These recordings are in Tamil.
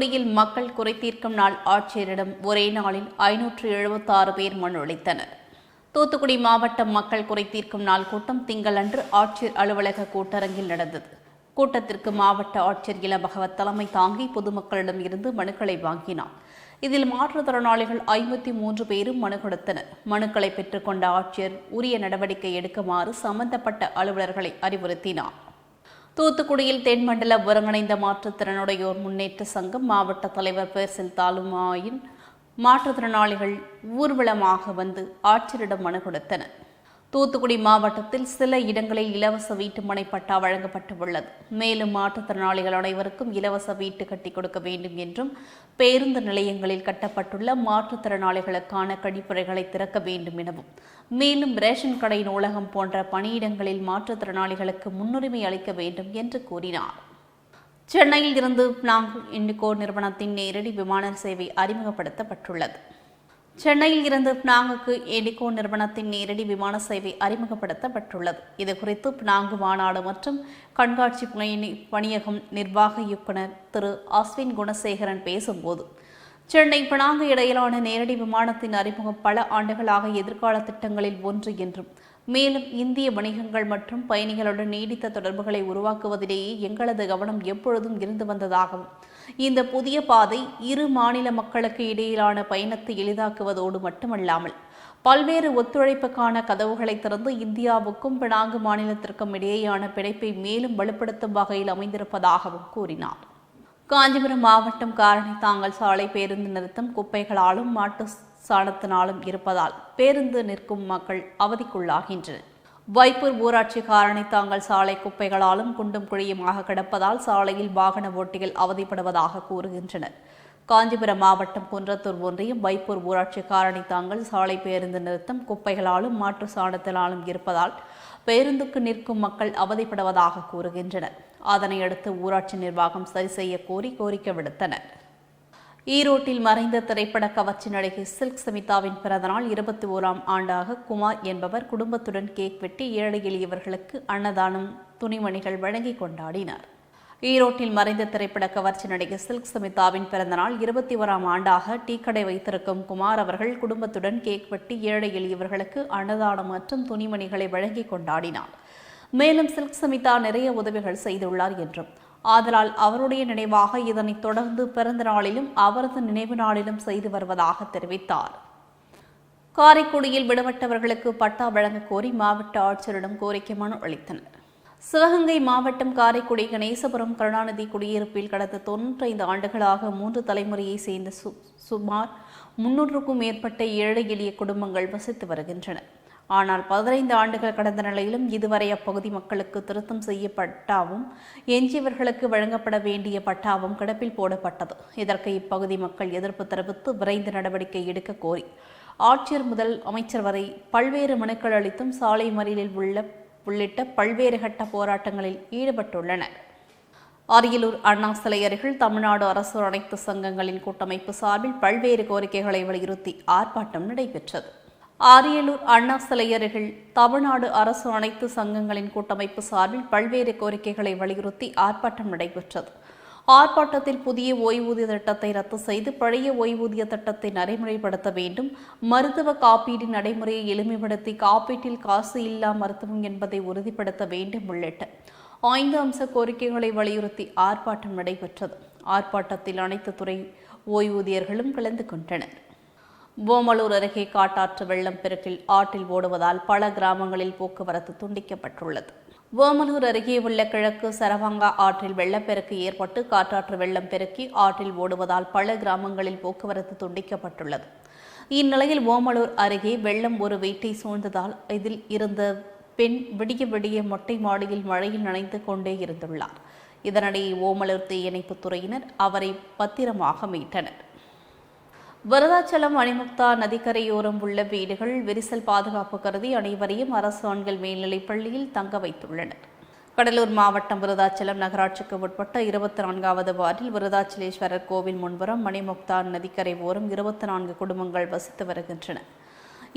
தூத்துக்குடியில் மக்கள் குறைதீர்க்கும் நாள் ஆட்சியரிடம் ஒரே நாளில் ஐநூற்று எழுபத்தாறு பேர் மனு அளித்தனர். தூத்துக்குடி மாவட்ட மக்கள் குறைதீர்க்கும் நாள் கூட்டம் திங்களன்று ஆட்சியர் அலுவலக கூட்டரங்கில் நடந்தது. கூட்டத்திற்கு மாவட்ட ஆட்சியர் இள பகவத் தலைமை தாங்கி பொதுமக்களிடம் இருந்து மனுக்களை வாங்கினார். இதில் மாற்றுத்திறனாளிகள் ஐம்பத்தி மூன்று பேரும் மனு கொடுத்தனர். மனுக்களை பெற்றுக்கொண்ட ஆட்சியர் உரிய நடவடிக்கை எடுக்குமாறு சம்பந்தப்பட்ட அலுவலர்களை அறிவுறுத்தினார். தூத்துக்குடியில் தென்மண்டல ஒருங்கிணைந்த மாற்றுத்திறனுடையோர் முன்னேற்ற சங்கம் மாவட்ட தலைவர் பேர்சில் தாலுமாயின் மாற்றுத்திறனாளிகள் ஊர்வலமாக வந்து ஆட்சியரிடம் மனு கொடுத்தனர். தூத்துக்குடி மாவட்டத்தில் சில இடங்களில் இலவச வீட்டுமனை பட்டா வழங்கப்பட்டுள்ளது. மேலும் மாற்றுத்திறனாளிகள் அனைவருக்கும் இலவச வீட்டு கட்டி கொடுக்க வேண்டும் என்றும் பேருந்து நிலையங்களில் கட்டப்பட்டுள்ள மாற்றுத்திறனாளிகளுக்கான கழிப்பறைகளை திறக்க வேண்டும் எனவும் மேலும் ரேஷன் கடை நூலகம் போன்ற பணியிடங்களில் மாற்றுத்திறனாளிகளுக்கு முன்னுரிமை அளிக்க வேண்டும் என்று கூறினார். சென்னையில் இருந்து பிளாங் இண்டிகோ நிறுவனத்தின் நேரடி விமான சேவை அறிமுகப்படுத்தப்பட்டுள்ளது. சென்னையில் இருந்து பினாங்குக்கு எடிகோ நிறுவனத்தின் நேரடி விமான சேவை அறிமுகப்படுத்தப்பட்டுள்ளது. இதுகுறித்து பினாங்கு மாநாடு மற்றும் கண்காட்சி பணி பணியகம் நிர்வாக இயக்குனர் திரு அஸ்வின் குணசேகரன் பேசும்போது சென்னை பினாங்கு இடையிலான நேரடி விமானத்தின் அறிமுகம் பல ஆண்டுகளாக எதிர்கால திட்டங்களில் ஒன்று என்றும் மேலும் இந்திய வணிகங்கள் மற்றும் பயணிகளுடன் நீடித்த தொடர்புகளை உருவாக்குவதிலேயே எங்களது கவனம் எப்பொழுதும் இருந்து வந்ததாகவும் இந்த புதிய பாதை இரு மாநில மக்களுக்கு இடையிலான பயணத்தை எளிதாக்குவதோடு மட்டுமல்லாமல் பல்வேறு ஒத்துழைப்புக்கான கதவுகளை திறந்து இந்தியாவுக்கும் பினாங்கு மாநிலத்திற்கும் இடையேயான பிணைப்பை மேலும் வலுப்படுத்தும் வகையில் அமைந்திருப்பதாகவும் கூறினார். காஞ்சிபுரம் மாவட்டம் காரணி தாங்கல் சாலை பேருந்து நிறுத்தம் குப்பைகளாலும் மாட்டு சாணத்தினாலும் இருப்பதால் பேருந்து நிற்கும் மக்கள் அவதிக்குள்ளாகின்றனர். வைப்பூர் ஊராட்சி காரணி தாங்கள் சாலை குப்பைகளாலும் குண்டும் குழியுமாக கிடப்பதால் சாலையில் வாகன ஓட்டிகள் அவதிப்படுவதாக கூறுகின்றனர். காஞ்சிபுரம் மாவட்டம் குன்றத்தூர் ஒன்றியம் வைப்பூர் ஊராட்சி காரணி தாங்கள் சாலை பேருந்து நிறுத்தம் குப்பைகளாலும் மாற்று சாணத்தினாலும் இருப்பதால் பேருந்துக்கு நிற்கும் மக்கள் அவதிப்படுவதாக கூறுகின்றனர். அதனையடுத்து ஊராட்சி நிர்வாகம் சரி செய்ய கோரி கோரிக்கை விடுத்தனர். ஈரோட்டில் மறைந்த திரைப்பட கவர்ச்சி நடிகை சில்க் சமிதாவின் பிறந்தநாள் இருபத்தி ஓராம் ஆண்டாக குமார் என்பவர் குடும்பத்துடன் கேக் வெட்டி ஏழை எளியவர்களுக்கு அன்னதானம் துணிமணிகள் வழங்கி கொண்டாடினார். ஈரோட்டில் மறைந்த திரைப்பட கவர்ச்சி நடிகை சில்க் சமிதாவின் பிறந்தநாள் இருபத்தி ஓராம் ஆண்டாக டீ கடை வைத்திருக்கும் குமார் அவர்கள் குடும்பத்துடன் கேக் வெட்டி ஏழை எளியவர்களுக்கு அன்னதானம் மற்றும் துணிமணிகளை வழங்கி கொண்டாடினார். மேலும் சில்க் சமிதா நிறைய உதவிகள் செய்துள்ளார் என்றும் ஆதலால் அவருடைய நினைவாக இதனை தொடர்ந்து பிறந்த நாளிலும் அவரது நினைவு நாளிலும் செய்து வருவதாக தெரிவித்தார். காரைக்குடியில் விடுபட்டவர்களுக்கு பட்டா வழங்க கோரி மாவட்ட ஆட்சியரிடம் கோரிக்கை மனு அளித்தனர். சிவகங்கை மாவட்டம் காரைக்குடி கணேசபுரம் கருணாநிதி குடியிருப்பில் கடந்த தொன்னூற்றைந்து ஆண்டுகளாக மூன்று தலைமுறையை சேர்ந்த சு சுமார் முன்னூறுக்கும் மேற்பட்ட ஏழை எளிய குடும்பங்கள் வசித்து வருகின்றன. ஆனால் பதினைந்து ஆண்டுகள் கடந்த நிலையிலும் இதுவரை அப்பகுதி மக்களுக்கு திருத்தம் செய்யப்பட்டாவும் எஞ்சியவர்களுக்கு வழங்கப்பட வேண்டிய பட்டாவும் கிடப்பில் போடப்பட்டது. இதற்கு இப்பகுதி மக்கள் எதிர்ப்பு தெரிவித்து விரைந்து நடவடிக்கை எடுக்க கோரி ஆட்சியர் முதல் அமைச்சர் வரை பல்வேறு மனுக்கள் அளித்தும் சாலை மறியலில் உள்ள உள்ளிட்ட பல்வேறு கட்ட போராட்டங்களில் ஈடுபட்டுள்ளனர். அரியலூர் அண்ணா சிலை அருகில் தமிழ்நாடு அரசு அனைத்து சங்கங்களின் கூட்டமைப்பு சார்பில் பல்வேறு கோரிக்கைகளை வலியுறுத்தி ஆர்ப்பாட்டம் நடைபெற்றது. அரியலூர் அண்ணா சிலை அருகில் தமிழ்நாடு அரசு அனைத்து சங்கங்களின் கூட்டமைப்பு சார்பில் பல்வேறு கோரிக்கைகளை வலியுறுத்தி ஆர்ப்பாட்டம் நடைபெற்றது. ஆர்ப்பாட்டத்தில் புதிய ஓய்வூதிய திட்டத்தை ரத்து செய்து பழைய ஓய்வூதிய திட்டத்தை நடைமுறைப்படுத்த வேண்டும். மருத்துவ காப்பீடு நடைமுறையை எளிமைப்படுத்தி காப்பீட்டில் காசு இல்லா மருத்துவம் என்பதை உறுதிப்படுத்த வேண்டும் உள்ளிட்ட ஐந்து அம்ச கோரிக்கைகளை வலியுறுத்தி ஆர்ப்பாட்டம் நடைபெற்றது. ஆர்ப்பாட்டத்தில் அனைத்து துறை ஓய்வூதியர்களும் கலந்து கொண்டனர். ஓமலூர் அருகே காட்டாற்று வெள்ளம் பெருக்கில் ஆற்றில் ஓடுவதால் பல கிராமங்களில் போக்குவரத்து துண்டிக்கப்பட்டுள்ளது. ஓமலூர் அருகே உள்ள கிழக்கு சரவாங்கா ஆற்றில் வெள்ளப்பெருக்கு ஏற்பட்டு காற்றாற்று வெள்ளம் பெருக்கி ஆற்றில் ஓடுவதால் பல கிராமங்களில் போக்குவரத்து துண்டிக்கப்பட்டுள்ளது. இந்நிலையில் ஓமலூர் அருகே வெள்ளம் ஒரு வீட்டை சூழ்ந்ததால் இதில் இருந்த பெண் விடிய விடிய மொட்டை மாடியில் மழையில் நனைந்து கொண்டே இருந்துள்ளார். இதனிடையே ஓமலூர் தீயணைப்புத் துறையினர் அவரை பத்திரமாக மீட்டனர். விருதாச்சலம் அணிமுக்தா நதிக்கரையோரம் உள்ள வீடுகள் விரிசல் பாதுகாப்பு கருதி அனைவரையும் அரசு ஆண்கள் மேல்நிலைப் பள்ளியில் தங்க வைத்துள்ளனர். கடலூர் மாவட்டம் விருதாச்சலம் நகராட்சிக்கு உட்பட்ட இருபத்தி நான்காவது வார்டில் விருதாச்சலேஸ்வரர் கோவில் முன்புறம் மணிமுக்தா நதிக்கரை ஓரம் இருபத்தி நான்கு குடும்பங்கள் வசித்து வருகின்றன.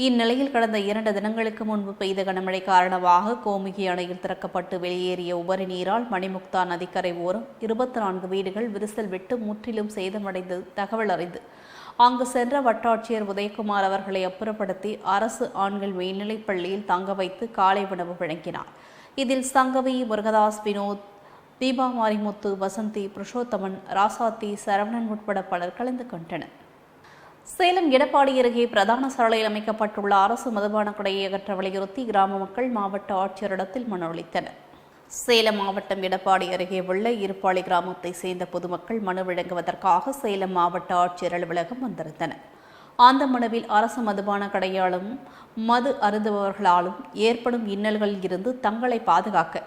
இந்நிலையில் கடந்த இரண்டு தினங்களுக்கு முன்பு பெய்த கனமழை காரணமாக கோமுகி அணையில் திறக்கப்பட்டு வெளியேறிய உபரி நீரால் மணிமுக்தா நதிக்கரை ஓரம் இருபத்தி நான்கு வீடுகள் விரிசல் விட்டு முற்றிலும் சேதமடைந்து தகவல் அறிந்து அங்கு சென்ற வட்டாட்சியர் உதயகுமார் அவர்களை அப்புறப்படுத்தி அரசு ஆண்கள் மேல்நிலைப் பள்ளியில் தங்க வைத்து காலை உணவு வழங்கினார். இதில் சங்கவி முருகதாஸ் வினோத் தீபா மாரிமுத்து வசந்தி புருஷோத்தமன் ராசாத்தி சரவணன் உட்பட பலர் கலந்து கொண்டனர். சேலம் எடப்பாடி அருகே பிரதான சாலையில் அமைக்கப்பட்டுள்ள அரசு மதுபான கடையை அகற்ற வலியுறுத்தி கிராம மக்கள் மாவட்ட ஆட்சியரிடத்தில் மனு அளித்தனர். சேலம் மாவட்டம் எடப்பாடி அருகே உள்ள இருப்பாளி கிராமத்தை சேர்ந்த பொதுமக்கள் மனு வழங்குவதற்காக சேலம் மாவட்ட ஆட்சியர் அலுவலகம் வந்திருந்தனர். அந்த மனுவில் அரசு மதுபான கடையாலும் மது அருந்துபவர்களாலும் ஏற்படும் இன்னல்களில் இருந்து தங்களை பாதுகாக்க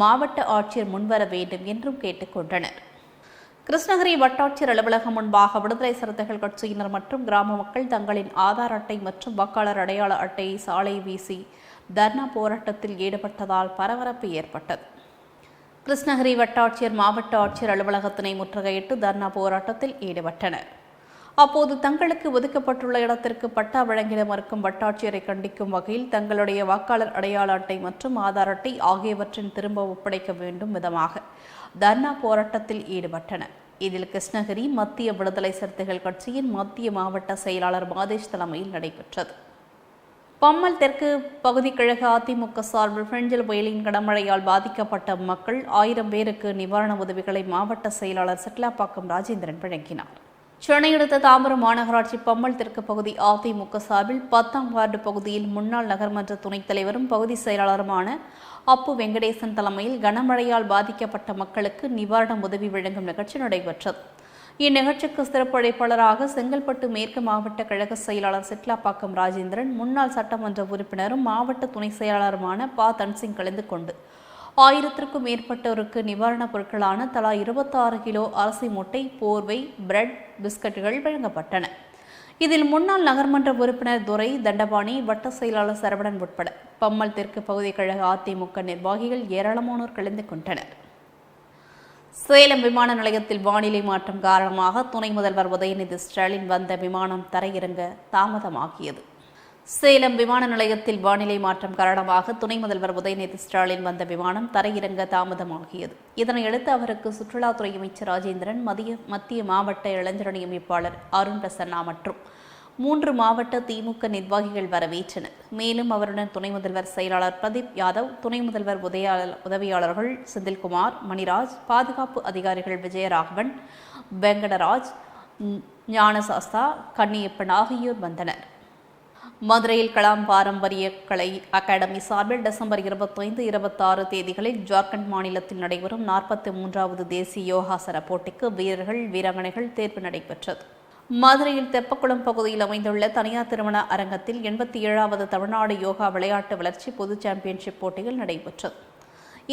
மாவட்ட ஆட்சியர் முன்வர வேண்டும் என்றும் கேட்டுக்கொண்டனர் கிருஷ்ணகிரி வட்டாட்சியர் அலுவலகம் முன்பாக விடுதலை சிறுத்தைகள் கட்சியினர் மற்றும் கிராம மக்கள் தங்களின் ஆதார் அட்டை மற்றும் வாக்காளர் அடையாள அட்டையை சாலை வீசி தர்ணா போராட்டத்தில் ஈடுபட்டதால் பரபரப்பு ஏற்பட்டது. கிருஷ்ணகிரி வட்டாட்சியர் மாவட்ட ஆட்சியர் அலுவலகத்தினை முற்றுகையிட்டு தர்ணா போராட்டத்தில் ஈடுபட்டனர். அப்போது தங்களுக்கு ஒதுக்கப்பட்டுள்ள இடத்திற்கு பட்டா வழங்கிட மறுக்கும் வட்டாட்சியரை கண்டிக்கும் வகையில் தங்களுடைய வாக்காளர் அடையாள அட்டை மற்றும் ஆதார் அட்டை ஆகியவற்றின் திரும்ப ஒப்படைக்க வேண்டும் விதமாக தர்ணா போராட்டத்தில் ஈடுபட்டனர். இதில் கிருஷ்ணகிரி மத்திய விடுதலை சிறுத்தைகள் கட்சியின் மத்திய மாவட்ட செயலாளர் மாதேஷ் தலைமையில் நடைபெற்றது. பம்மல் தெற்கு பகுதி கிழக்கு அதிமுக சார்பில் பிரெஞ்சல் புயலின் கனமழையால் பாதிக்கப்பட்ட மக்கள் ஆயிரம் பேருக்கு நிவாரண உதவிகளை மாவட்ட செயலாளர் சிட்லாப்பாக்கம் ராஜேந்திரன் வழங்கினார். சென்னை அடுத்த தாம்பரம் மாநகராட்சி பம்மல் தெற்கு பகுதி அதிமுக சார்பில் பத்தாம் வார்டு பகுதியில் முன்னாள் நகர்மன்ற துணைத் தலைவரும் பகுதி செயலாளருமான அப்பு வெங்கடேசன் தலைமையில் கனமழையால் பாதிக்கப்பட்ட மக்களுக்கு நிவாரண உதவி வழங்கும் நிகழ்ச்சி நடைபெற்றது. இந்நிகழ்ச்சிக்கு சிறப்படைப்பாளராக செங்கல்பட்டு மேற்கு மாவட்ட கழக செயலாளர் சிட்லாப்பாக்கம் ராஜேந்திரன் முன்னாள் சட்டமன்ற உறுப்பினரும் மாவட்ட துணை செயலாளருமான பா. தன்சிங் கலந்து கொண்டு. ஆயிரத்திற்கும் மேற்பட்டோருக்கு நிவாரணப் பொருட்களான தலா இருபத்தாறு கிலோ அரிசி மூட்டை போர்வை பிரெட் பிஸ்கட்டுகள் வழங்கப்பட்டன. இதில் முன்னாள் நகர்மன்ற உறுப்பினர் துரை தண்டபாணி வட்ட செயலாளர் சரவணன் உட்பட. பம்மல் தெற்கு பகுதி கழக அதிமுக நிர்வாகிகள் ஏராளமானோர் கலந்து கொண்டனர். சேலம் விமான நிலையத்தில் வானிலை மாற்றம் காரணமாக துணை முதல்வர் உதயநிதி ஸ்டாலின் வந்த விமானம் தரையிறங்க தாமதமாகியது. சேலம் விமான நிலையத்தில் வானிலை மாற்றம் காரணமாக துணை முதல்வர் உதயநிதி ஸ்டாலின் வந்த விமானம் தரையிறங்க தாமதமாகியது. இதனையடுத்து அவருக்கு சுற்றுலாத்துறை அமைச்சர் ராஜேந்திரன் மத்திய மத்திய மாவட்ட இளைஞரணி அமைப்பாளர் அருண் பிரசன்னா மற்றும் மூன்று மாவட்ட திமுக நிர்வாகிகள் வரவேற்றனர். மேலும் அவருடன் துணை முதல்வர் செயலாளர் பிரதீப் யாதவ் துணை முதல்வர் உதயாளர் உதவியாளர்கள் செந்தில்குமார் மணிராஜ் பாதுகாப்பு அதிகாரிகள் விஜயராகவன் வெங்கடராஜ் ஞானசாஸ்தா கன்னியப்பன் ஆகியோர் வந்தனர். மதுரையில் கலாம் பாரம்பரிய கலை அகாடமி சார்பில் டிசம்பர் இருபத்தைந்து இருபத்தாறு தேதிகளில் ஜார்க்கண்ட் மாநிலத்தில் நடைபெறும் நாற்பத்தி மூன்றாவது தேசிய யோகாசன போட்டிக்கு வீரர்கள் வீராங்கனைகள் தேர்வு நடைபெற்றது. மதுரையில் தெப்பக்குளம் பகுதியில் அமைந்துள்ள தனியார் திருமண அரங்கத்தில் எண்பத்தி ஏழாவது தமிழ்நாடு யோகா விளையாட்டு வளர்ச்சி பொது சாம்பியன்ஷிப் போட்டிகள் நடைபெற்றது.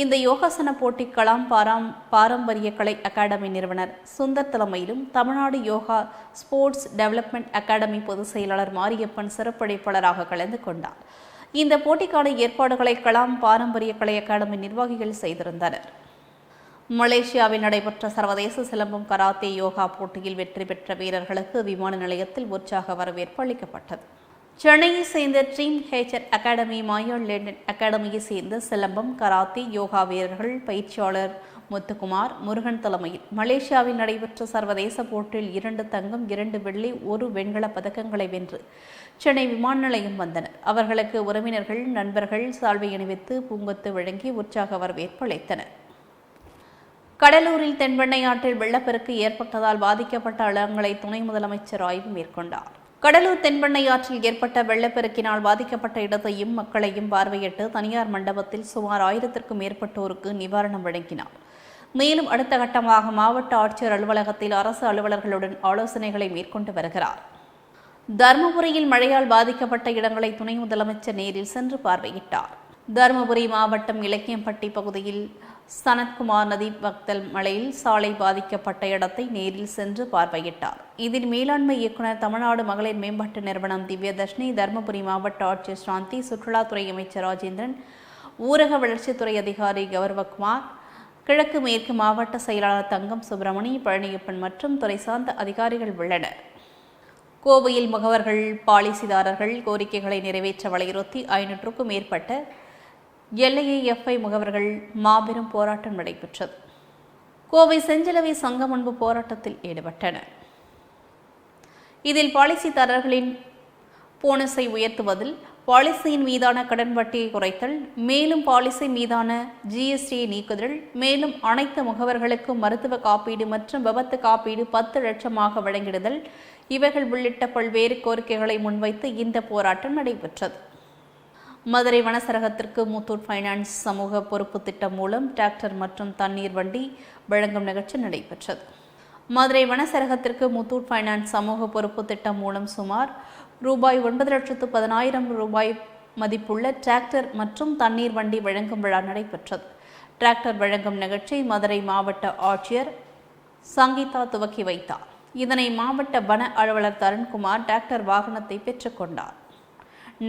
இந்த யோகாசன போட்டி கலாம் பாராம் பாரம்பரிய கலை அகாடமி நிறுவனர் சுந்தர் தலைமையிலும் Tamil Nadu yoga sports development academy பொதுச் செயலாளர் மாரியப்பன் சிறப்படைப்பாளராக கலந்து கொண்டார். இந்த போட்டிக்கான ஏற்பாடுகளை கலாம் பாரம்பரிய கலை அகாடமி நிர்வாகிகள் செய்திருந்தனர். மலேசியாவில் நடைபெற்ற சர்வதேச சிலம்பம் கராத்தே யோகா போட்டியில் வெற்றி பெற்ற வீரர்களுக்கு விமான நிலையத்தில் உற்சாக வரவேற்பு அளிக்கப்பட்டது. சென்னையை சேர்ந்த ட்ரீம் ஹேச்சர் அகாடமி மாயா லேண்டன் அகாடமியை சேர்ந்த சிலம்பம் கராத்தே யோகா வீரர்கள் பயிற்சியாளர் முத்துக்குமார் முருகன் தலைமையில் மலேசியாவில் நடைபெற்ற சர்வதேச போட்டியில் இரண்டு தங்கம் இரண்டு வெள்ளி ஒரு வெண்கல பதக்கங்களை வென்று சென்னை விமான நிலையம் வந்தனர். அவர்களுக்கு உறவினர்கள் நண்பர்கள் சால்வை அணிவித்து பூங்கொத்து வழங்கி உற்சாக வரவேற்பு அளித்தனர். கடலூரில் தென்பெண்ணை ஆற்றில் வெள்ளப்பெருக்கு ஏற்பட்டதால் பாதிக்கப்பட்ட அளங்களை துணை முதலமைச்சர் ஆய்வு மேற்கொண்டார். கடலூர் தென்பெண்ணை ஆற்றில் ஏற்பட்ட வெள்ளப்பெருக்கினால் பாதிக்கப்பட்ட இடத்தையும் மக்களையும் பார்வையிட்டு தனியார் மண்டபத்தில் சுமார் ஆயிரத்திற்கும் மேற்பட்டோருக்கு நிவாரணம் வழங்கினார். மேலும் அடுத்த கட்டமாக மாவட்ட ஆட்சியர் அலுவலகத்தில் அரசு அலுவலர்களுடன் ஆலோசனைகளை மேற்கொண்டு வருகிறார். தருமபுரியில் மழையால் பாதிக்கப்பட்ட இடங்களை துணை முதலமைச்சர் நேரில் சென்று பார்வையிட்டார். தருமபுரி மாவட்டம் இலக்கியம்பட்டி பகுதியில் சனத்குமார் நதி பக்தல் மலையில் சாலை பாதிக்கப்பட்ட இடத்தை நேரில் சென்று பார்வையிட்டார். இதில் மேலாண்மை இயக்குநர் தமிழ்நாடு மகளிர் மேம்பாட்டு நிறுவனம் திவ்யதர்ஷினி தருமபுரி மாவட்ட ஆட்சியர் சாந்தி சுற்றுலாத்துறை அமைச்சர் ராஜேந்திரன் ஊரக வளர்ச்சித்துறை அதிகாரி கௌரவகுமார் கிழக்கு மேற்கு மாவட்ட செயலாளர் தங்கம் சுப்பிரமணி பழனியப்பன் மற்றும் துறை சார்ந்த அதிகாரிகள் உள்ளனர். கோவையில் முகவர்கள் பாலிசிதாரர்கள் கோரிக்கைகளை நிறைவேற்ற வலியுறுத்தி ஐநூற்றுக்கும் மேற்பட்ட எல்ஐஏஎஃப்ஐ முகவர்கள் மாபெரும் போராட்டம் நடைபெற்றது. கோவை செஞ்சிலவை சங்கம் முன்பு போராட்டத்தில் ஈடுபட்டனர் இதில் பாலிசிதாரர்களின் போனஸை உயர்த்துவதில் பாலிசியின் மீதான கடன் வட்டியை குறைத்தல் மேலும் பாலிசி மீதான ஜிஎஸ்டியை நீக்குதல் மேலும் அனைத்து முகவர்களுக்கும் மருத்துவ காப்பீடு மற்றும் விபத்து காப்பீடு பத்து லட்சமாக வழங்கிடுதல் இவைகள் உள்ளிட்ட பல்வேறு கோரிக்கைகளை முன்வைத்து இந்த போராட்டம் நடைபெற்றது. மதுரை வனசரகத்திற்கு முத்தூட் ஃபைனான்ஸ் சமூக பொறுப்பு திட்டம் மூலம் டிராக்டர் மற்றும் தண்ணீர் வண்டி வழங்கும் நிகழ்ச்சி நடைபெற்றது. மதுரை வனசரகத்திற்கு முத்தூட் ஃபைனான்ஸ் சமூக பொறுப்பு திட்டம் மூலம் சுமார் ரூபாய் ஒன்பது லட்சத்து பதினாயிரம் ரூபாய் மதிப்புள்ள டிராக்டர் மற்றும் தண்ணீர் வண்டி வழங்கும் விழா நடைபெற்றது. டிராக்டர் வழங்கும் நிகழ்ச்சி மதுரை மாவட்ட ஆட்சியர் சங்கீதா துவக்கி வைத்தார். இதனை மாவட்ட வன அலுவலர் தருண்குமார் டிராக்டர் வாகனத்தை பெற்றுக்கொண்டார்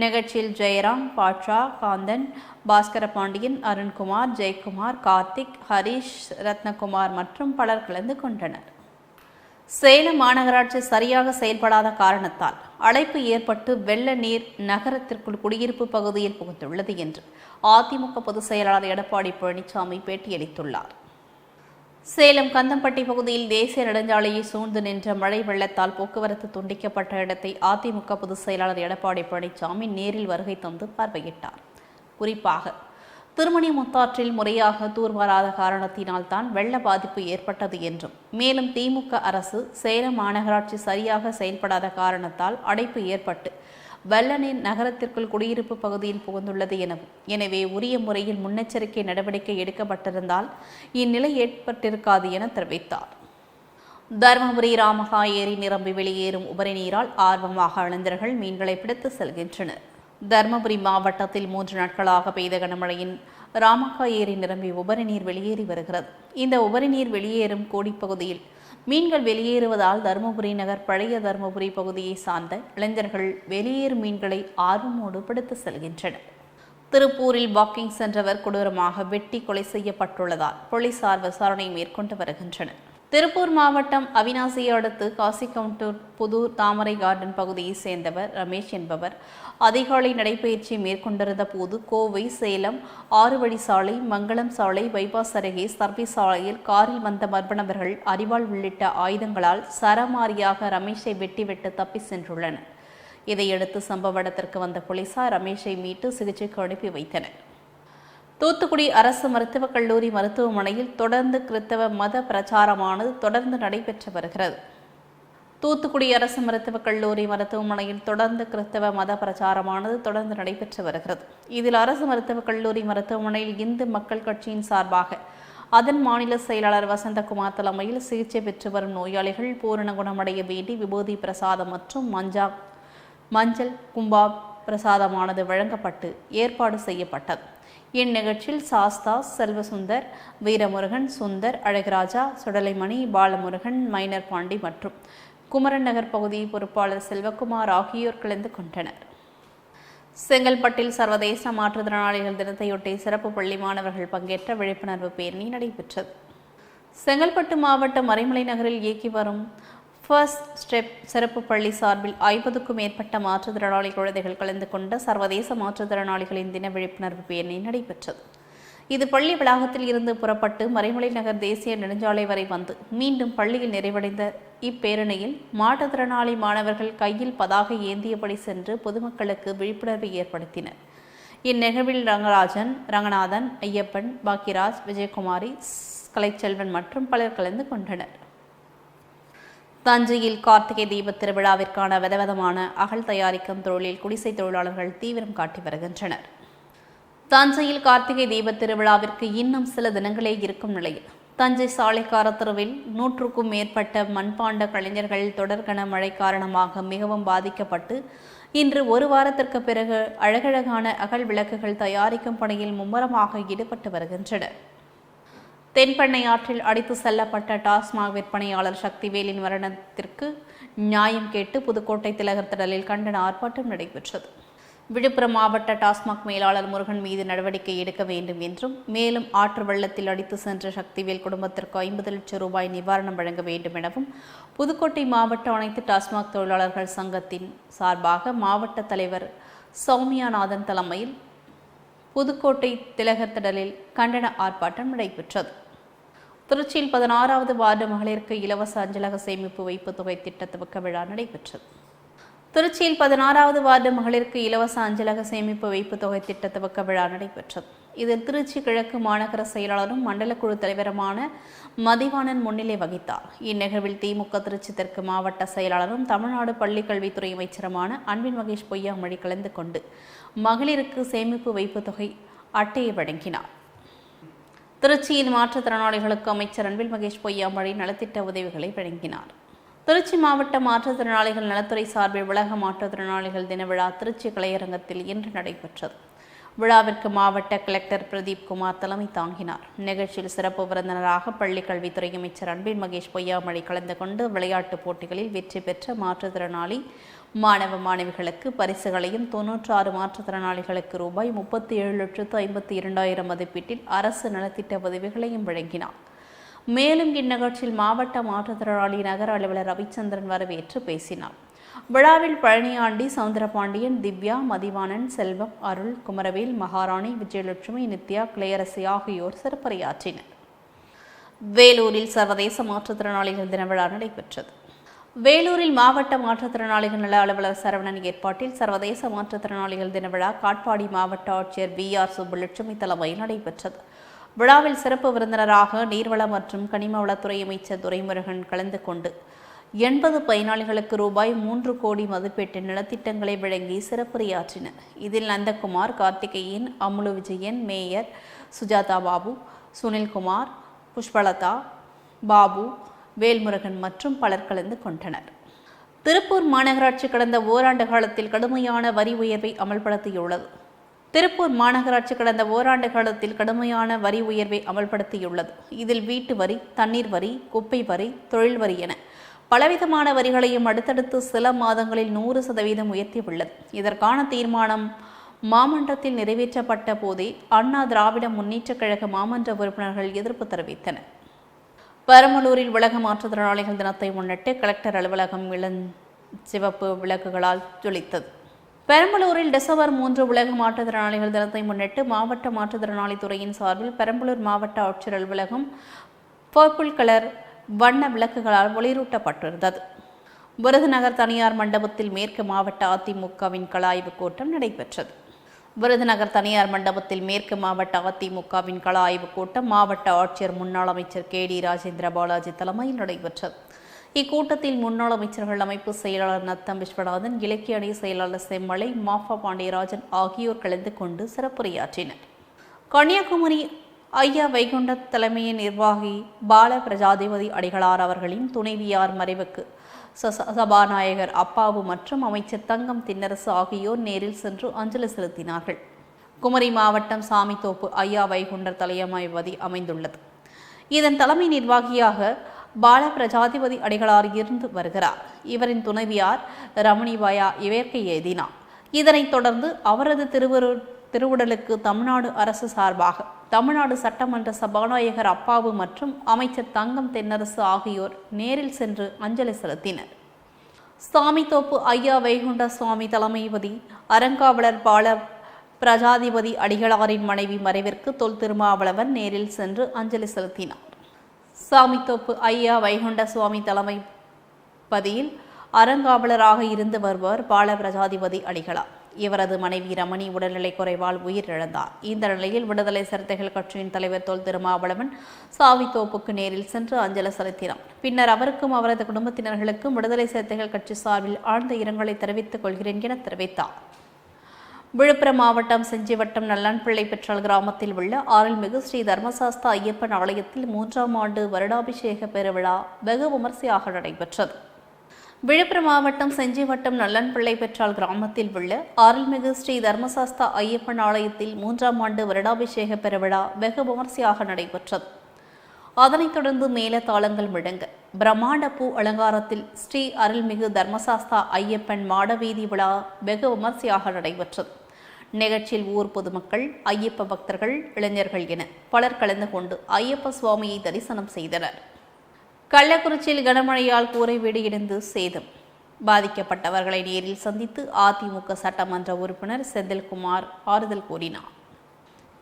நிகழ்ச்சியில் ஜெயராம் பாட்ஷா காந்தன் பாஸ்கர பாண்டியன் அருண்குமார் ஜெயக்குமார் கார்த்திக் ஹரிஷ் ரத்னகுமார் மற்றும் பலர் கலந்து கொண்டனர். சேலம் மாநகராட்சி சரியாக செயல்படாத காரணத்தால் அடைப்பு ஏற்பட்டு வெள்ள நீர் நகரத்திற்குள் குடியிருப்பு பகுதியில் புகுந்துள்ளது என்று அதிமுக பொதுச் செயலாளர் எடப்பாடி பழனிசாமி பேட்டியளித்துள்ளார். சேலம் கந்தம்பட்டி பகுதியில் தேசிய நெடுஞ்சாலையை சூழ்ந்து நின்ற மழை வெள்ளத்தால் போக்குவரத்து துண்டிக்கப்பட்ட இடத்தை அதிமுக பொதுச் செயலாளர் எடப்பாடி பழனிசாமி நேரில் வருகை தந்து பார்வையிட்டார். குறிப்பாக திருமணி முத்தாற்றில் முறையாக தூர்வாராத காரணத்தினால் தான் வெள்ள பாதிப்பு ஏற்பட்டது என்றும் மேலும் திமுக அரசு சேலம் மாநகராட்சி சரியாக செயல்படாத காரணத்தால் அடைப்பு ஏற்பட்டு வல்லனின் நகரத்திற்குள் குடியிருப்பு பகுதியில் புகுந்துள்ளது எனவும் எனவே உரிய முறையில் முன்னெச்சரிக்கை நடவடிக்கை எடுக்கப்பட்டிருந்தால் இந்நிலை ஏற்பட்டிருக்காது என தெரிவித்தார். தருமபுரி ராமகா ஏரி நிரம்பி வெளியேறும் உபரி நீரால் ஆர்வமாக இளைஞர்கள் மீன்களை பிடித்து செல்கின்றனர். தருமபுரி மாவட்டத்தில் மூன்று நாட்களாக பெய்த கனமழையின் ராமக்கா ஏரி நிரம்பி உபரி நீர் வெளியேறி வருகிறது. இந்த உபரி நீர் வெளியேறும் கோடிப்பகுதியில் மீன்கள் வெளியேறுவதால் தருமபுரி நகர் பழைய தருமபுரி பகுதியை சார்ந்த இளைஞர்கள் வெளியேறும் மீன்களை ஆர்வமோடு பிடித்து செல்கின்றனர். திருப்பூரில் வாக்கிங் சென்றவர் கொடூரமாக வெட்டி கொலை செய்யப்பட்டுள்ளதால் போலீசார் விசாரணை மேற்கொண்டு வருகின்றனர். திருப்பூர் மாவட்டம் அவினாசியை அடுத்து காசிகவுண்டூர் புதூர் தாமரை கார்டன் பகுதியைச் சேர்ந்தவர் ரமேஷ் என்பவர். அதிகாலை நடைபயிற்சி மேற்கொண்டிருந்த போது கோவை சேலம் ஆறு வழி சாலை மங்களம் சாலை பைபாஸ் அருகே சர்வீஸ் சாலையில் காரில் வந்த மர்ம நபர்கள் உள்ளிட்ட ஆயுதங்களால் சரமாரியாக ரமேஷை வெட்டிவிட்டு தப்பி சென்றுள்ளனர். இதையடுத்து சம்பவ இடத்திற்கு வந்த போலீசார் ரமேஷை மீட்டு சிகிச்சைக்கு அனுப்பி வைத்தனர். தூத்துக்குடி அரசு மருத்துவக் கல்லூரி மருத்துவமனையில் தொடர்ந்து கிறித்தவ மத பிரச்சாரமானது தொடர்ந்து நடைபெற்று வருகிறது. தூத்துக்குடி அரசு மருத்துவக் கல்லூரி மருத்துவமனையில் தொடர்ந்து கிறிஸ்தவ மத பிரச்சாரமானது தொடர்ந்து நடைபெற்று வருகிறது. இதில் அரசு மருத்துவக் கல்லூரி மருத்துவமனையில் இந்து மக்கள் கட்சியின் சார்பாக அதன் மாநில செயலாளர் வசந்தகுமார் தலைமையில் சிகிச்சை பெற்று வரும் நோயாளிகள் பூரண குணமடைய வேண்டி விபூதி பிரசாதம் மற்றும் மஞ்சா மஞ்சள் கும்பா பிரசாதமானது வழங்கப்பட்டு ஏற்பாடு செய்யப்பட்டது. இந்நிகழ்ச்சியில் சாஸ்தா செல்வசுந்தர் வீரமுருகன் சுந்தர் அழகராஜா சுடலைமணி பாலமுருகன் மைனர் பாண்டி மற்றும் குமரன் நகர் பகுதி பொறுப்பாளர் செல்வகுமார் ஆகியோர் கலந்து கொண்டனர். செங்கல்பட்டில் சர்வதேச மாற்றுத்திறனாளிகள் தினத்தையொட்டி சிறப்பு பள்ளி மாணவர்கள் பங்கேற்ற விழிப்புணர்வு பேரணி நடைபெற்றது. செங்கல்பட்டு மாவட்டம் மறைமலை நகரில் இயக்கி வரும் ஃபர்ஸ்ட் ஸ்டெப் சிறப்பு பள்ளி சார்பில் ஐம்பதுக்கும் மேற்பட்ட மாற்றுத்திறனாளி குழந்தைகள் கலந்து கொண்ட சர்வதேச மாற்றுத்திறனாளிகளின் தின விழிப்புணர்வு பேரணி நடைபெற்றது. இது பள்ளி வளாகத்தில் இருந்து புறப்பட்டு மறைமலை நகர் தேசிய நெடுஞ்சாலை வரை வந்து மீண்டும் பள்ளியில் நிறைவடைந்த இப்பேரணியில் மாற்றுத்திறனாளி மாணவர்கள் கையில் பதாகை ஏந்தியபடி சென்று பொதுமக்களுக்கு விழிப்புணர்வு ஏற்படுத்தினர். இந்நிகழ்வில் ரங்கராஜன் ரங்கநாதன் ஐயப்பன் பாக்கியராஜ் விஜயகுமாரி கலைச்செல்வன் மற்றும் பலர் கலந்து கொண்டனர். தஞ்சையில் கார்த்திகை தீப திருவிழாவிற்கான விதவிதமான அகல் தயாரிக்கும் தொழிலில் குடிசை தொழிலாளர்கள் தீவிரம் காட்டி வருகின்றனர். தஞ்சையில் கார்த்திகை தீப திருவிழாவிற்கு இன்னும் சில தினங்களே இருக்கும் நிலையில் தஞ்சை சாலைக்கார தெருவில் நூற்றுக்கும் மேற்பட்ட மண்பாண்ட கலைஞர்கள் தொடர்கன மழை காரணமாக மிகவும் பாதிக்கப்பட்டு இன்று ஒரு வாரத்திற்கு பிறகு அழகழகான அகல் விளக்குகள் தயாரிக்கும் பணியில் மும்முரமாக ஈடுபட்டு வருகின்றனர். தென்பெண்ணை ஆற்றில் அடித்து செல்லப்பட்ட டாஸ்மாக் விற்பனையாளர் சக்திவேலின் மரணத்திற்கு நியாயம் கேட்டு புதுக்கோட்டை திலகர் திடலில் கண்டன ஆர்ப்பாட்டம் நடைபெற்றது. விழுப்புரம் மாவட்ட டாஸ்மாக் மேலாளர் முருகன் மீது நடவடிக்கை எடுக்க வேண்டும் என்றும் மேலும் ஆற்று வெள்ளத்தில் அடித்து சென்ற சக்திவேல் குடும்பத்திற்கு ஐம்பது லட்சம் ரூபாய் நிவாரணம் வழங்க வேண்டும் எனவும் புதுக்கோட்டை மாவட்ட அனைத்து டாஸ்மாக் தொழிலாளர்கள் சங்கத்தின் சார்பாக மாவட்ட தலைவர் சௌமியாநாதன் தலைமையில் புதுக்கோட்டை திலகர் திடலில் கண்டன ஆர்ப்பாட்டம் நடைபெற்றது. திருச்சியில் பதினாறாவது வார்டு மகளிருக்கு இலவச அஞ்சலக சேமிப்பு வைப்பு தொகை திட்ட துவக்க விழா நடைபெற்றது. திருச்சியில் பதினாறாவது வார்டு மகளிருக்கு இலவச அஞ்சலக சேமிப்பு வைப்பு தொகை திட்ட துவக்க விழா நடைபெற்றது. இதில் திருச்சி கிழக்கு மாநகர செயலாளரும் மண்டல குழு தலைவருமான மதிவாணன் முன்னிலை வகித்தார். இந்நிகழ்வில் திமுக திருச்சி தெற்கு மாவட்ட செயலாளரும் தமிழ்நாடு பள்ளிக்கல்வித்துறை அமைச்சருமான அன்பின் மகேஷ் பொய்யாமொழி கலந்து கொண்டு மகளிருக்கு சேமிப்பு வைப்பு தொகை அட்டையை வழங்கினார். திருச்சியில் மாற்றுத்திறனாளிகளுக்கு அமைச்சர் அன்பில் மகேஷ் பொய்யாமொழி நலத்திட்ட உதவிகளை வழங்கினார். திருச்சி மாவட்ட மாற்றுத்திறனாளிகள் நலத்துறை சார்பில் உலக மாற்றுத்திறனாளிகள் தின விழா திருச்சி கலையரங்கத்தில் இன்று நடைபெற்றது. விழாவிற்கு மாவட்ட கலெக்டர் பிரதீப் குமார் தலைமை தாங்கினார். நிகழ்ச்சியில் சிறப்பு விருந்தினராக பள்ளிக் கல்வித்துறை அமைச்சர் அன்பில் மகேஷ் பொய்யாமொழி கலந்து கொண்டு விளையாட்டுப் போட்டிகளில் வெற்றி பெற்ற மாற்றுத்திறனாளி மாணவ மாணவிகளுக்கு பரிசுகளையும் தொன்னூற்றி ஆறு மாற்றுத்திறனாளிகளுக்கு ரூபாய் முப்பத்தி ஏழு லட்சத்து ஐம்பத்தி இரண்டாயிரம் மதிப்பீட்டில் அரசு நலத்திட்ட உதவிகளையும் வழங்கினார். மேலும் இந்நிகழ்ச்சியில் மாவட்ட மாற்றுத்திறனாளி நகர அலுவலர் ரவிச்சந்திரன் வரவேற்று பேசினார். விழாவில் பழனியாண்டி சவுந்தரபாண்டியன் திவ்யா மதிவாணன் செல்வம் அருள் குமரவேல் மகாராணி விஜயலட்சுமி நித்யா கிளையரசி ஆகியோர் சிறப்புரையாற்றினர். வேலூரில் சர்வதேச மாற்றுத்திறனாளிகள் தின விழா நடைபெற்றது. வேலூரில் மாவட்ட மாற்றுத்திறனாளிகள் நல அலுவலர் சரவணன் ஏற்பாட்டில் சர்வதேச மாற்றுத்திறனாளிகள் தின விழா காட்பாடி மாவட்ட ஆட்சியர் வி ஆர் சுப்புலட்சுமி தலைமையில் நடைபெற்றது. விழாவில் சிறப்பு விருந்தினராக நீர்வள மற்றும் கனிம வளத்துறை அமைச்சர் துரைமுருகன் கலந்து கொண்டு எண்பது பயனாளிகளுக்கு ரூபாய் மூன்று கோடி மதிப்பீட்டு நலத்திட்டங்களை வழங்கி சிறப்புரையாற்றினர். இதில் நந்தகுமார் கார்த்திகேயன் அமுலு விஜயன் மேயர் சுஜாதா பாபு சுனில்குமார் புஷ்பலதா பாபு வேல்முருகன் மற்றும் பலர் கலந்து கொண்டனர். திருப்பூர் மாநகராட்சி கடந்த ஓராண்டு காலத்தில் கடுமையான வரி உயர்வை அமல்படுத்தியுள்ளது. திருப்பூர் மாநகராட்சி கடந்த ஓராண்டு காலத்தில் கடுமையான வரி உயர்வை அமல்படுத்தியுள்ளது. இதில் வீட்டு வரி தண்ணீர் வரி குப்பை வரி தொழில் வரி என பலவிதமான வரிகளையும் அடுத்தடுத்து சில மாதங்களில் நூறு சதவீதம் உயர்த்தியுள்ளது. இதற்கான தீர்மானம் மாமன்றத்தில் நிறைவேற்றப்பட்ட போதே அண்ணா திராவிட முன்னேற்றக் கழக மாமன்ற உறுப்பினர்கள் எதிர்ப்பு தெரிவித்தனர். பெரம்பலூரில் உலக மாற்றுத்திறனாளிகள் தினத்தை முன்னிட்டு கலெக்டர் அலுவலகம் இளம் சிவப்பு விளக்குகளால் ஜொலித்தது. பெரம்பலூரில் டிசம்பர் மூன்று உலக மாற்றுத்திறனாளிகள் தினத்தை முன்னிட்டு மாவட்ட மாற்றுத்திறனாளி துறையின் சார்பில் பெரம்பலூர் மாவட்ட ஆட்சியர் அலுவலகம் பர்பிள் கலர் வண்ண விளக்குகளால் ஒளிரூட்டப்பட்டிருந்தது. விருதுநகர் தனியார் மண்டபத்தில் மேற்கு மாவட்ட அதிமுகவின் கலாய்வு கூட்டம் நடைபெற்றது. விருதுநகர் தனியார் மண்டபத்தில் மேற்கு மாவட்ட அதிமுகவின் கள ஆய்வுக் கூட்டம் மாவட்ட ஆட்சியர் முன்னாள் அமைச்சர் கே டி ராஜேந்திர பாலாஜி தலைமையில் நடைபெற்றது. இக்கூட்டத்தில் முன்னாள் அமைச்சர்கள் அமைப்பு செயலாளர் நத்தம் விஸ்வநாதன் இலக்கிய அணி செயலாளர் செம்மலை மாஃபா பாண்டியராஜன் ஆகியோர் கலந்து கொண்டு சிறப்புரையாற்றினர். கன்னியாகுமரி ஐயா வைகுண்ட தலைமையின் நிர்வாகி பால பிரஜாதிபதி அடிகளார் அவர்களின் துணைவியார் மறைவுக்கு சபாநாயகர் அப்பாவு மற்றும் அமைச்சர் தங்கம் தின்னரசு ஆகியோர் நேரில் சென்று அஞ்சலி செலுத்தினார்கள். குமரி மாவட்டம் சாமித்தோப்பு ஐயா வைகுண்டர் தலையமாய்வதி அமைந்துள்ளது. இதன் தலைமை நிர்வாகியாக பால பிரஜாதிபதி அடிகளார் இருந்து வருகிறார். இவரின் துணைவியார் ரமணிபாயா இவர்க்கை எழுதினார் இதனைத் தொடர்ந்து அவரது திருவரு திருவுடலுக்கு தமிழ்நாடு அரசு சார்பாக தமிழ்நாடு சட்டமன்ற சபாநாயகர் அப்பாவு மற்றும் அமைச்சர் தங்கம் தென்னரசு ஆகியோர் நேரில் சென்று அஞ்சலி செலுத்தினர். சாமித்தோப்பு ஐயா வைகுண்ட சுவாமி தலைமைபதி அறங்காவலர் பால பிரஜாதிபதி அடிகளாரின் மனைவி மறைவிற்கு தொல் திருமாவளவன் நேரில் சென்று அஞ்சலி செலுத்தினார். சாமித்தோப்பு ஐயா வைகுண்ட சுவாமி தலைமை பதியில் அறங்காவலராக இருந்து வருபவர் பால பிரஜாதிபதி அடிகளார். இவரது மனைவி ரமணி உடல்நிலை குறைவால் உயிரிழந்தார். இந்த நிலையில் விடுதலை சிறுத்தைகள் கட்சியின் தலைவர் தொல் திருமாவளவன் சாவித்தோப்புக்கு நேரில் சென்று அஞ்சலி செலுத்தினார். பின்னர் அவருக்கும் அவரது குடும்பத்தினர்களுக்கும் விடுதலை சிறுத்தைகள் கட்சி சார்பில் ஆழ்ந்த இரங்கலை தெரிவித்துக் கொள்கிறேன் என தெரிவித்தார். விழுப்புரம் மாவட்டம் செஞ்சிவட்டம் நல்லான்பிள்ளை பெற்றால் கிராமத்தில் உள்ள ஆரல்மிகு ஸ்ரீ தர்மசாஸ்தா ஐயப்பன் ஆலயத்தில் மூன்றாம் ஆண்டு வருடாபிஷேக பெருவிழா வெகு விமர்சையாக நடைபெற்றது. விழுப்புரம் மாவட்டம் செஞ்சி வட்டம் நல்லன்பிள்ளை பெற்றால் கிராமத்தில் உள்ள ஆரல்மிகு ஸ்ரீ தர்மசாஸ்தா ஐயப்பன் ஆலயத்தில் மூன்றாம் ஆண்டு வருடாபிஷேக பெருவிழா வெகு விமர்சையாக நடைபெற்றது. அதனைத் தொடர்ந்து மேல தாளங்கள் முழங்க பிரம்மாண்ட பூ அலங்காரத்தில் ஸ்ரீ அருள்மிகு தர்மசாஸ்தா ஐயப்பன் மாடவீதி விழா வெகு விமர்சையாக நடைபெற்றது. நிகழ்ச்சியில் ஊர் பொதுமக்கள் ஐயப்ப பக்தர்கள் இளைஞர்கள் என பலர் கலந்து கொண்டு ஐயப்ப சுவாமியை தரிசனம் செய்தனர். கள்ளக்குறிச்சியில் கனமழையால் கூரை வீடு இடிந்து சேதம். பாதிக்கப்பட்டவர்களை நேரில் சந்தித்து அதிமுக சட்டமன்ற உறுப்பினர் செந்தில்குமார் ஆறுதல் கூறினார்.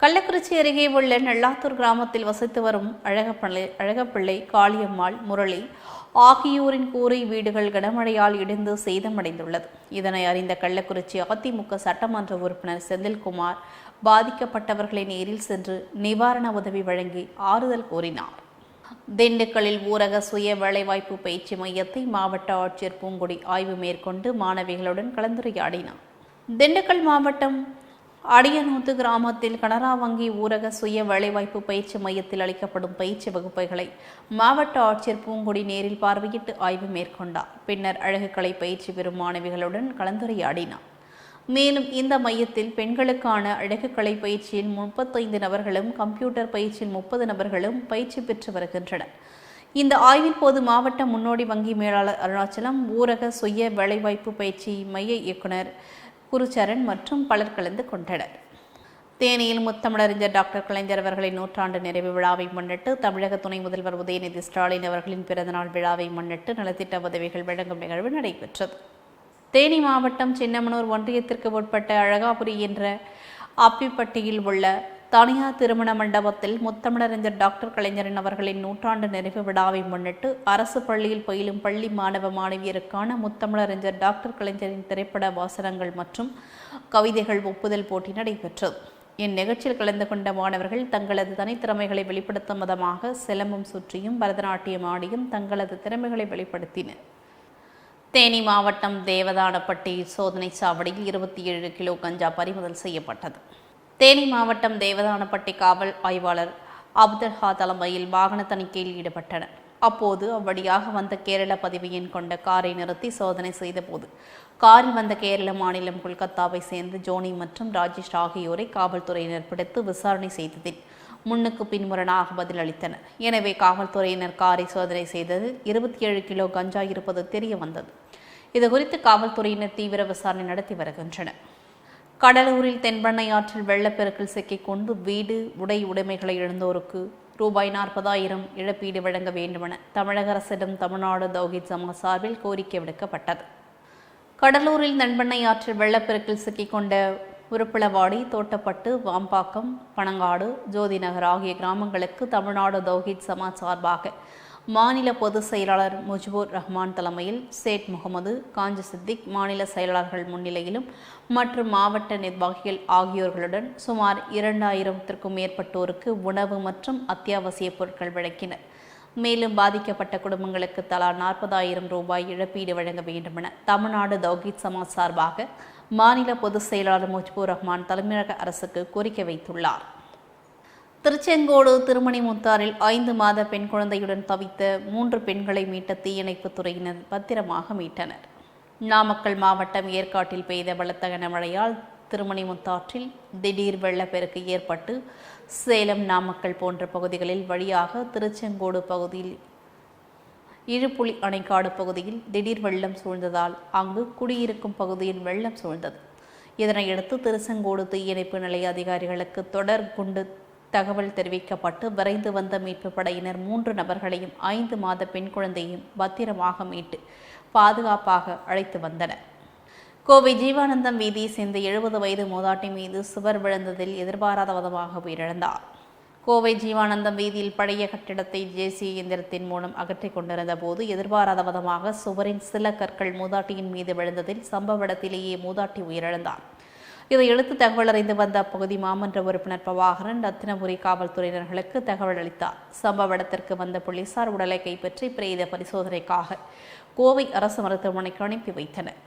கள்ளக்குறிச்சி அருகே உள்ள நெல்லாத்தூர் கிராமத்தில் வசித்து வரும் அழகப்பிள்ளை அழகப்பிள்ளை காளியம்மாள் முரளி ஆகியோரின் கூரை வீடுகள் கனமழையால் இடிந்து சேதமடைந்துள்ளது. இதனை அறிந்த கள்ளக்குறிச்சி அதிமுக சட்டமன்ற உறுப்பினர் செந்தில்குமார் பாதிக்கப்பட்டவர்களை நேரில் சென்று நிவாரண உதவி வழங்கி ஆறுதல் கூறினார். திண்டுக்கல்லில் ஊரக சுய வேலைவாய்ப்பு பயிற்சி மையத்தை மாவட்ட ஆட்சியர் பூங்குடி ஆய்வு மேற்கொண்டு மாணவிகளுடன் கலந்துரையாடினார். திண்டுக்கல் மாவட்டம் அடியனூத்து கிராமத்தில் கனரா வங்கி ஊரக சுய வேலைவாய்ப்பு பயிற்சி மையத்தில் அளிக்கப்படும் பயிற்சி வகுப்புகளை மாவட்ட ஆட்சியர் பூங்குடி நேரில் பார்வையிட்டு ஆய்வு மேற்கொண்டார். பின்னர் அழகுக்கலை பயிற்சி பெறும் மாணவிகளுடன் கலந்துரையாடினார். மேலும் இந்த மையத்தில் பெண்களுக்கான அழகுக்கலை பயிற்சியில் முப்பத்தைந்து நபர்களும் கம்ப்யூட்டர் பயிற்சியில் முப்பது நபர்களும் பயிற்சி பெற்று வருகின்றனர். இந்த ஆய்வின் போது மாவட்ட முன்னோடி வங்கி மேலாளர் அருணாச்சலம் ஊரக சுய வேலைவாய்ப்பு பயிற்சி மைய இயக்குனர் குருச்சரண் மற்றும் பலர் கலந்து கொண்டனர். தேனியில் முத்தமிழறிஞர் டாக்டர் கலைஞர் அவர்களின் நூற்றாண்டு நிறைவு விழாவை முன்னிட்டு தமிழக துணை முதல்வர் உதயநிதி ஸ்டாலின் அவர்களின் பிறந்தநாள் விழாவை முன்னிட்டு நலத்திட்ட உதவிகள் வழங்கும் நிகழ்வு நடைபெற்றது. தேனி மாவட்டம் சின்னமனூர் ஒன்றியத்திற்கு உட்பட்ட அழகாபுரி என்ற அப்பிப்பட்டியில் உள்ள தனியார் திருமண மண்டபத்தில் முத்தமிழறிஞர் டாக்டர் கலைஞரின் அவர்களின் நூற்றாண்டு நிறைவு விழாவை முன்னிட்டு அரசு பள்ளியில் பயிலும் பள்ளி மாணவ மாணவியருக்கான முத்தமிழறிஞர் டாக்டர் கலைஞரின் திரைப்பட வாசனங்கள் மற்றும் கவிதைகள் ஒப்புதல் போட்டி நடைபெற்றது. இந்நிகழ்ச்சியில் கலந்து கொண்ட மாணவர்கள் தங்களது தனித்திறமைகளை வெளிப்படுத்தும் விதமாக சிலம்பம் சுற்றியும் பரதநாட்டியம் ஆடியும் தங்களது திறமைகளை வெளிப்படுத்தினர். தேனி மாவட்டம் தேவதானப்பட்டி சோதனை சாவடியில் இருபத்தி ஏழு கிலோ கஞ்சா பறிமுதல் செய்யப்பட்டது. தேனி மாவட்டம் தேவதானப்பட்டி காவல் ஆய்வாளர் அப்தல்ஹா தலைமையில் வாகன தணிக்கையில் ஈடுபட்டனர். அப்போது அவ்வழியாக வந்த கேரள பதிவு எண் கொண்ட காரை நிறுத்தி சோதனை செய்தபோது காரில் வந்த கேரள மாநிலம் கொல்கத்தாவை சேர்ந்த ஜோனி மற்றும் ராஜேஷ் ஆகியோரை காவல்துறையினர் பிடித்து விசாரணை செய்ததில் முன்னுக்கு பின்முரணாக பதிலளித்தனர் எனவே காவல்துறையினர் காரை சோதனை செய்தது இருபத்தி ஏழு கிலோ கஞ்சா இருப்பது தெரிய வந்தது இதுகுறித்து காவல்துறையினர் தீவிர விசாரணை நடத்தி வருகின்றனர். கடலூரில் தென்பெண்ணை ஆற்றில் வெள்ளப்பெருக்கில் சிக்கிக்கொண்டு வீடு உடை உடைமைகளை இழந்தோருக்கு ரூபாய் நாற்பதாயிரம் இழப்பீடு வழங்க வேண்டுமென தமிழக அரசிடம் தமிழ்நாடு தௌஹித் ஜமா சார்பில் கோரிக்கை விடுக்கப்பட்டது. கடலூரில் நண்பெண்ணை ஆற்றில் வெள்ளப்பெருக்கில் சிக்கிக்கொண்ட உருப்பிளவாடி தோட்டப்பட்டு வாம்பாக்கம் பனங்காடு ஜோதிநகர் ஆகிய கிராமங்களுக்கு தமிழ்நாடு தௌஹித் சமாஜ் சார்பாக மாநில பொதுச் செயலாளர் முஜ்பூர் ரஹ்மான் தலைமையில் சேட் முகமது காஞ்சி சித்திக் மாநில செயலாளர்கள் முன்னிலையிலும் மற்றும் மாவட்ட நிர்வாகிகள் ஆகியோர்களுடன் சுமார் இரண்டாயிரத்திற்கும் மேற்பட்டோருக்கு உணவு மற்றும் அத்தியாவசிய பொருட்கள் வழங்கினர். மேலும் பாதிக்கப்பட்ட குடும்பங்களுக்கு தலா நாற்பதாயிரம் ரூபாய் இழப்பீடு வழங்க வேண்டுமென தமிழ்நாடு தௌஹீத் சமாஜ் சார்பாக மாநில பொதுச் செயலாளர் முஜிபுர் ரஹ்மான் தலைமையக அரசுக்கு கோரிக்கை வைத்துள்ளார். திருச்செங்கோடு திருமணி முத்தாரில் ஐந்து மாத பெண் குழந்தையுடன் தவித்த மூன்று பெண்களை மீட்ட தீயணைப்புத் துறையினர் பத்திரமாக மீட்டனர். நாமக்கல் மாவட்டம் ஏற்காட்டில் பெய்த பலத்த கனமழையால் திருமணி முத்தாற்றில் திடீர் வெள்ளப்பெருக்கு ஏற்பட்டு சேலம் நாமக்கல் போன்ற பகுதிகளில் வழியாக திருச்செங்கோடு பகுதியில் இழுப்புலி அணைக்காடு பகுதியில் திடீர் வெள்ளம் சூழ்ந்ததால் அங்கு குடியிருக்கும் பகுதியில் வெள்ளம் சூழ்ந்தது. இதனையடுத்து திருச்செங்கோடு தீயணைப்பு நிலைய அதிகாரிகளுக்கு தொடர் குண்டு தகவல் தெரிவிக்கப்பட்டு விரைந்து வந்த மீட்பு படையினர் மூன்று நபர்களையும் ஐந்து மாத பெண் குழந்தையும் பத்திரமாக மீட்டு பாதுகாப்பாக அழைத்து வந்தனர். கோவை ஜீவானந்தம் வீதியை சேர்ந்த எழுபது வயது மூதாட்டி மீது சுவர் விழுந்ததில் எதிர்பாராத விதமாக உயிரிழந்தார். கோவை ஜீவானந்தம் வீதியில் பழைய கட்டிடத்தை ஜேசி இயந்திரத்தின் மூலம் அகற்றிக் கொண்டிருந்த போது எதிர்பாராத விதமாக சுவரின் சில கற்கள் மூதாட்டியின் மீது விழுந்ததில் சம்பவ இடத்திலேயே மூதாட்டி உயிரிழந்தார். இதையடுத்து தகவல் அறிந்து வந்த அப்பகுதி மாமன்ற உறுப்பினர் பிரபாகரன் ரத்தினபுரி காவல்துறையினர்களுக்கு தகவல் அளித்தார். சம்பவ இடத்திற்கு வந்த போலீசார் உடலை கைப்பற்றி பிரேத பரிசோதனைக்காக கோவை அரசு மருத்துவமனைக்கு அனுப்பி வைத்தனர்.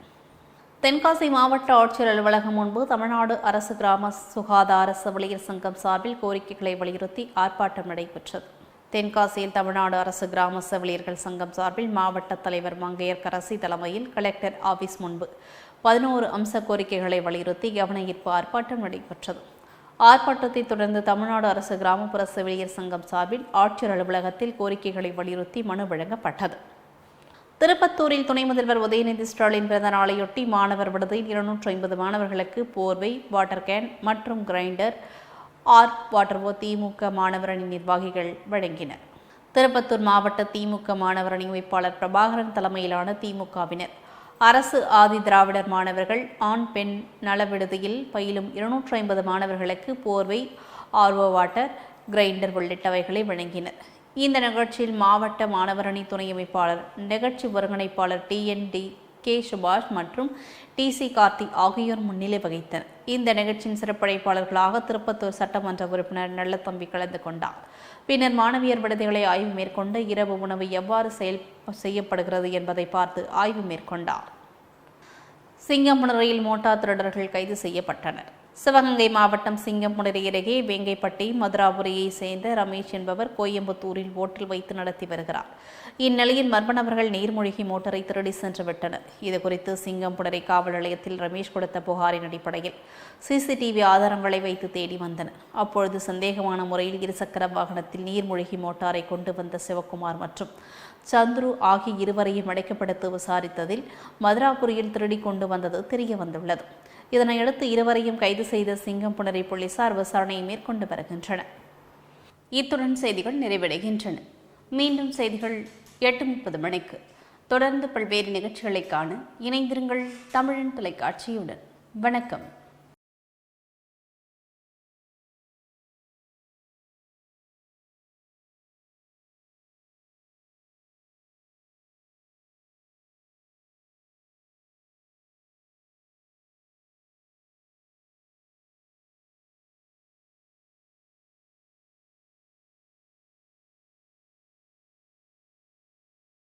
தென்காசி மாவட்ட ஆட்சியர் அலுவலகம் முன்பு தமிழ்நாடு அரசு கிராம சுகாதார செவிலியர் சங்கம் சார்பில் கோரிக்கைகளை வலியுறுத்தி ஆர்ப்பாட்டம் நடைபெற்றது. தென்காசியில் தமிழ்நாடு அரசு கிராம செவிலியர்கள் சங்கம் சார்பில் மாவட்ட தலைவர் மங்கையர் கரசி தலைமையில் கலெக்டர் ஆபீஸ் முன்பு பதினோரு அம்ச கோரிக்கைகளை வலியுறுத்தி கவன ஈர்ப்பு ஆர்ப்பாட்டம் நடைபெற்றது. ஆர்ப்பாட்டத்தை தொடர்ந்து தமிழ்நாடு அரசு கிராமப்புற செவிலியர் சங்கம் சார்பில் ஆட்சியர் அலுவலகத்தில் கோரிக்கைகளை வலியுறுத்தி மனு வழங்கப்பட்டது. திருப்பத்தூரில் துணை முதல்வர் உதயநிதி ஸ்டாலின் பிறந்த நாளையொட்டி மாணவர் விடுதியில் இருநூற்றி ஐம்பது மாணவர்களுக்கு போர்வை வாட்டர் கேன் மற்றும் கிரைண்டர் ஆர் வாட்டர்வோ திமுக மாணவரணி நிர்வாகிகள் வழங்கினர். திருப்பத்தூர் மாவட்ட திமுக மாணவரணி அமைப்பாளர் பிரபாகரன் தலைமையிலான திமுகவினர். அரசு ஆதி திராவிடர் மாணவர்கள் ஆண் பெண் நல விடுதியில் பயிலும் இருநூற்றி ஐம்பது மாணவர்களுக்கு போர்வை ஆர்வோ வாட்டர் கிரைண்டர் உள்ளிட்டவைகளை வழங்கினர். இந்த நிகழ்ச்சியில் மாவட்ட மாணவரணி துணை அமைப்பாளர் நிகழ்ச்சி ஒருங்கிணைப்பாளர் டிஎன்டி கே சுபாஷ் மற்றும் டி சி கார்த்திக் ஆகியோர் முன்னிலை வகித்தனர். இந்த நிகழ்ச்சியின் சிறப்படைப்பாளர்களாக திருப்பத்தூர் சட்டமன்ற உறுப்பினர் நல்லத்தம்பி கலந்து கொண்டார். பின்னர் மாணவியர் விடுதிகளை ஆய்வு மேற்கொண்டு இரவு உணவு எவ்வாறு செயல் செய்யப்படுகிறது என்பதை பார்த்து ஆய்வு மேற்கொண்டார். சிங்கமுனரையில் மோட்டார் திருடர்கள் கைது செய்யப்பட்டனர். சிவகங்கை மாவட்டம் சிங்கமுனரி அருகே வேங்கைப்பட்டி மதுராபுரியை சேர்ந்த ரமேஷ் என்பவர் கோயம்புத்தூரில் ஓட்டில் வைத்து நடத்தி வருகிறார். இந்நிலையில் மர்ம நபர்கள் நீர்மூழ்கி மோட்டரை திருடி சென்று விட்டனர். இதுகுறித்து சிங்கம்புணரி காவல் நிலையத்தில் ரமேஷ் கொடுத்த புகாரின் அடிப்படையில் சிசிடிவி ஆதாரங்களை வைத்து தேடி வந்தனர். அப்பொழுது சந்தேகமான முறையில் இருசக்கர வாகனத்தில் நீர்மூழ்கி மோட்டாரை கொண்டு வந்த சிவக்குமார் மற்றும் சந்துரு ஆகிய இருவரையும் அடைக்கப்படுத்து விசாரித்ததில் மதுராபுரியில் திருடி கொண்டு வந்தது தெரிய வந்துள்ளது இதனையடுத்து இருவரையும் கைது செய்த சிங்கம்புணரி போலீசார் விசாரணையை மேற்கொண்டு வருகின்றனர். இத்துடன் செய்திகள் நிறைவடைகின்றன. மீண்டும் செய்திகள் எட்டு முப்பது மணிக்கு. தொடர்ந்து பல்வேறு நிகழ்ச்சிகளை காண இணைந்திருங்கள் தமிழன் தொலைக்காட்சியுடன். வணக்கம்.